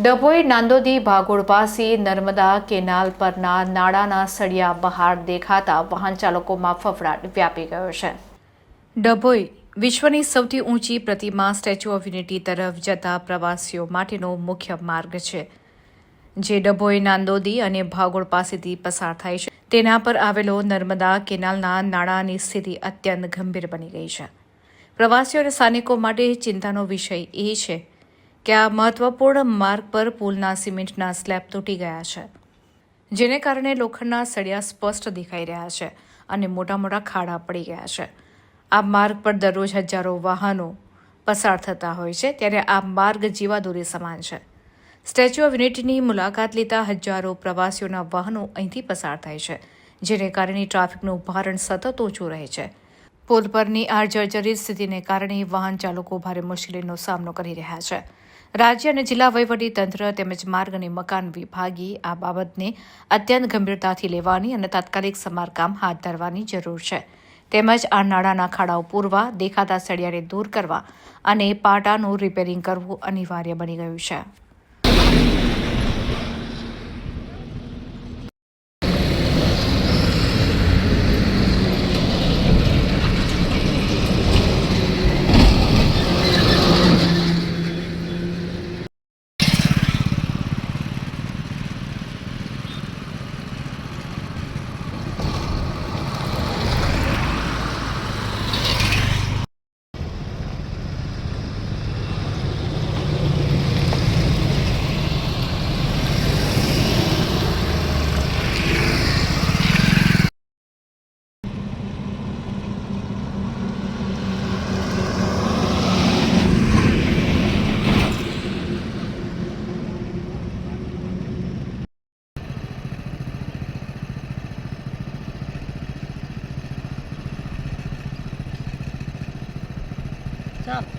ડભોઈ નાંદોદી ભાગોળ પાસે નર્મદા કેનાલ પરના નાળાના સળિયા બહાર દેખાતા વાહન ચાલકોમાં ફફડાટ વ્યાપી ગયો છે. ડભોઈ વિશ્વની સૌથી ઊંચી પ્રતિમા સ્ટેચ્યુ ઓફ યુનિટી તરફ જતા પ્રવાસીઓ માટેનો મુખ્ય માર્ગ છે. જે ડભોઈ નાંદોદી અને ભાગોળ પાસેથી પસાર થાય છે, તેના પર આવેલો નર્મદા કેનાલના નાળાની સ્થિતિ અત્યંત ગંભીર બની ગઈ છે. પ્રવાસીઓ અને સ્થાનિકો માટે ચિંતાનો વિષય એ છે કે આ મહત્વપૂર્ણ માર્ગ પર પુલના સિમેન્ટના સ્લેબ તૂટી ગયા છે, જેને કારણે લોખંડના સળિયા સ્પષ્ટ દેખાઈ રહ્યા છે અને મોટા મોટા ખાડા પડી ગયા છે. આ માર્ગ પર દરરોજ હજારો વાહનો પસાર થતા હોય છે, ત્યારે આ માર્ગ જીવાદોરી સમાન છે. સ્ટેચ્યુ ઓફ યુનિટીની મુલાકાત લેતા હજારો પ્રવાસીઓના વાહનો અહીંથી પસાર થાય છે, જેને કારણે ટ્રાફિકનું ભારણ સતત ઓછું રહે છે. પુલ પરની આ જર્જરિત સ્થિતિને કારણે વાહન ચાલકો ભારે મુશ્કેલીનો સામનો કરી રહ્યા છે. રાજ્ય અને જિલ્લા વહીવટી તંત્ર તેમજ માર્ગ અને મકાન વિભાગે આ બાબતને અત્યંત ગંભીરતાથી લેવાની અને તાત્કાલિક સમારકામ હાથ ધરવાની જરૂર છે. તેમજ આ નાળાના ખાડાઓ પૂરવા, દેખાતા સળિયાને દૂર કરવા અને પાટાનું રિપેરિંગ કરવું અનિવાર્ય બની ગયું છે. ครับ